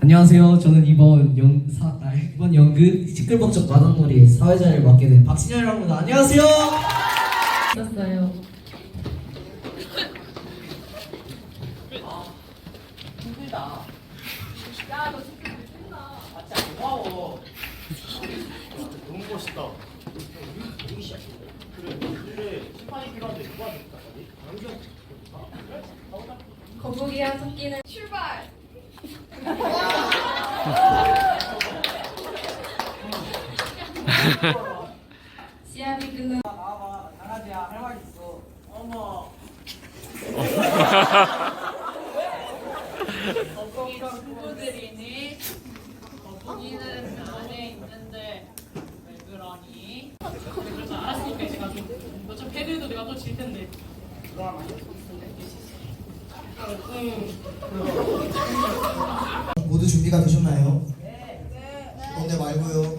안녕하세요. 저는 이번 영 사, 아, 이번 연극 시끌벅적 마당놀이 사회자를 맡게 된 박신현이라고 합니다. 안녕하세요. 있었어요. 너무 멋있다. 그래, 근데 심판이 필요한데 누가 됩니까? 강경. 거북이와 토끼는 출발! 시합이 끝나 나와봐. 강아지야 할 말 있어. 어머. 친구들이니 거북이는 안에 있는데 왜 그러니? 그래서 알았으니까 이제 가서 너저 패드도 내가 또질 텐데 모두 준비가 되셨나요? 네. 네 말고요.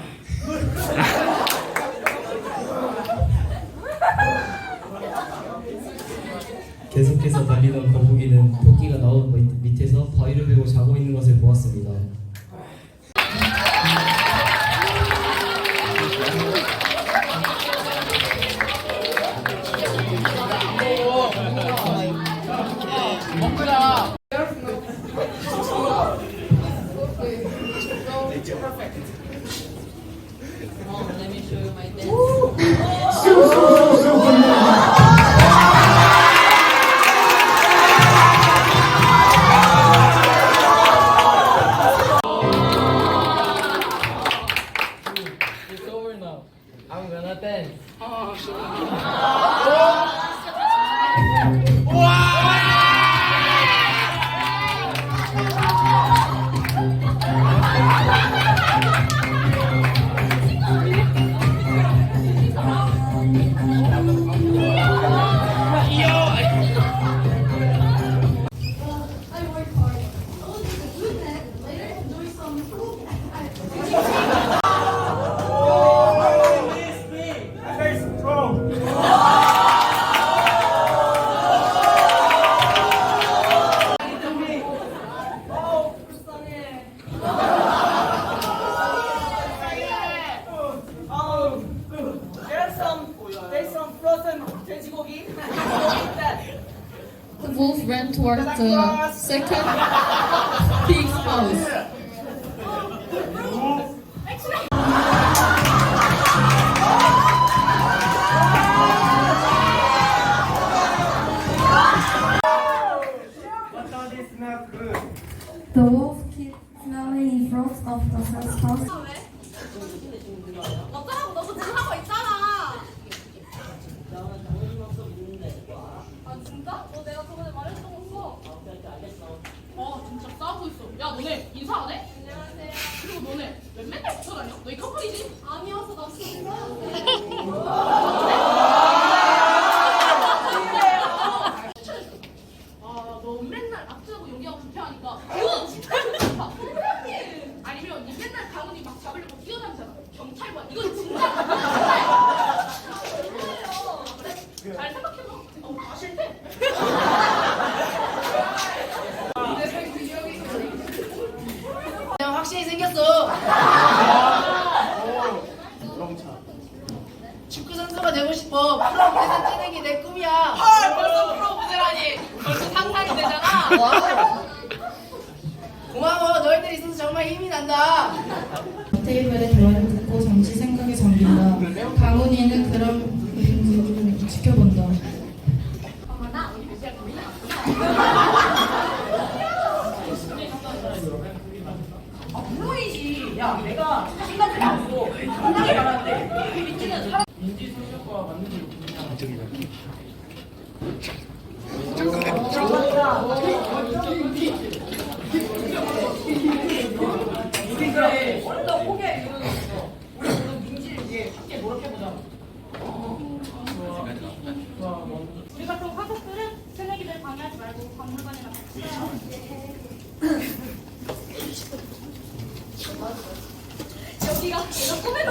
계속해서 달리던 거북이는 도끼가 나온 밑- 밑에서 바위를 베고 자고 있는 것을 보았습니다. The wolf ran toward the second pig's house. The wolf keeps smelling in front of the first house. 야, 너네 인사 안 해? 안녕하세요. 그리고 너네 왜 맨날 붙어 다녀? 너희 커플이지? 아니어서 나 진짜. 아, 너 맨날 악수하고 연기하고 불쾌하니까 그건 진짜 좋다. 아니면 니 맨날 강훈이 막 잡으려고 뛰어다니잖아. 경찰관 이건 진짜 경찰. 그래, 잘 생각해봐. 어, 다 싫대. 그냥 확실히 생겼어. 축구 선수가 되고 싶어. 프로 무대에서 뛰는 게 내 꿈이야. 헐, 벌써 프로 무대라니. 벌써 상상이 되잖아. 와. 고마워. 너희들 있어서 정말 힘이 난다. 테이블의 대화를 듣고 잠시 생각에 잠긴다. 강훈이는 그런 여기가. 저기가 얘가 꿈에